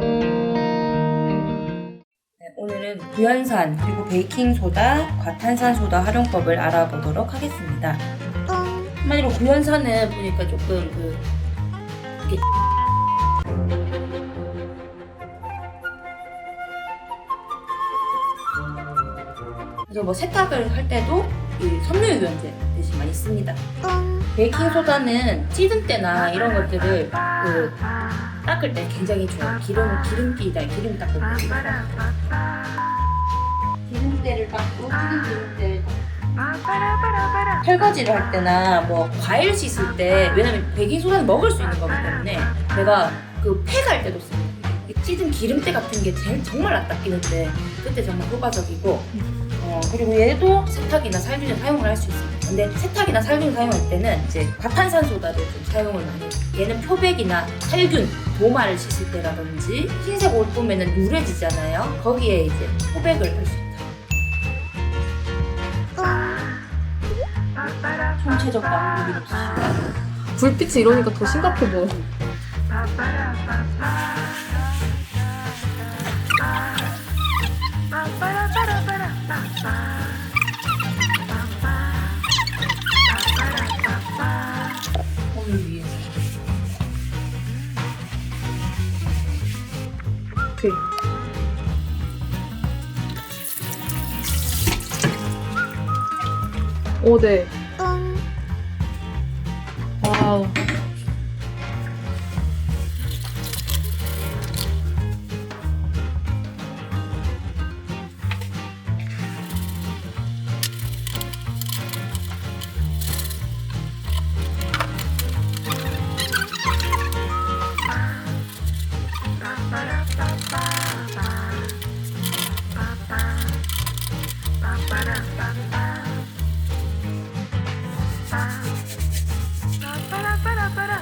네, 오늘은 구연산 그리고 베이킹 소다, 과탄산 소다 활용법을 알아보도록 하겠습니다. 한마디로 구연산은 보니까 조금 그 그래서 뭐 세탁을 할 때도 이 섬유유연제 대신 많이 씁니다. 베이킹 소다는 찌든 때나 이런 것들을 그 닦을 때 굉장히 좋아요. 기름 기름기다 기름 닦을 때. 기름때를 닦고 찌든 기름때 설거지를 할 때나 뭐 과일 씻을 때 왜냐면 베이킹 소다는 먹을 수 있는 거기 때문에 내가 그 팩할 때도 씁니다. 이 찌든 기름때 같은 게 제일 정말 안 닦이는데 그때 정말 효과적이고 어, 그리고 얘도 세탁이나 살균에 사용을 할 수 있습니다. 근데 세탁이나 살균 사용할 때는 이제 과탄산 소다를 좀 사용을 많이 해요. 얘는 표백이나 살균, 도마를 씻을 때라든지 흰색 옷 보면은 누래지잖아요. 거기에 이제 표백을 할 수 있다. 총체적 없으시고 불빛이 이러니까 더 심각해 보여. 오케이. 오, 네. 와우. Ba-da-ba-da-ba-da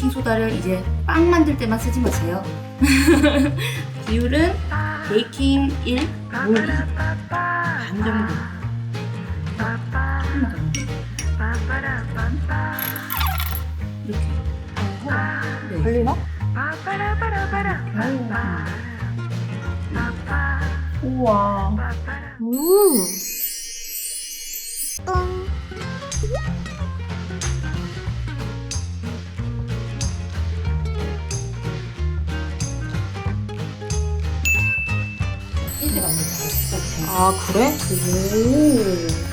베이킹 소다를 이제 빵 만들 때만 쓰지 마세요. 비율은 베이킹 1, 물 2. 반 정도. 더. 이렇게. 네. 걸리나? 우와. 음. 아, 그래? 오.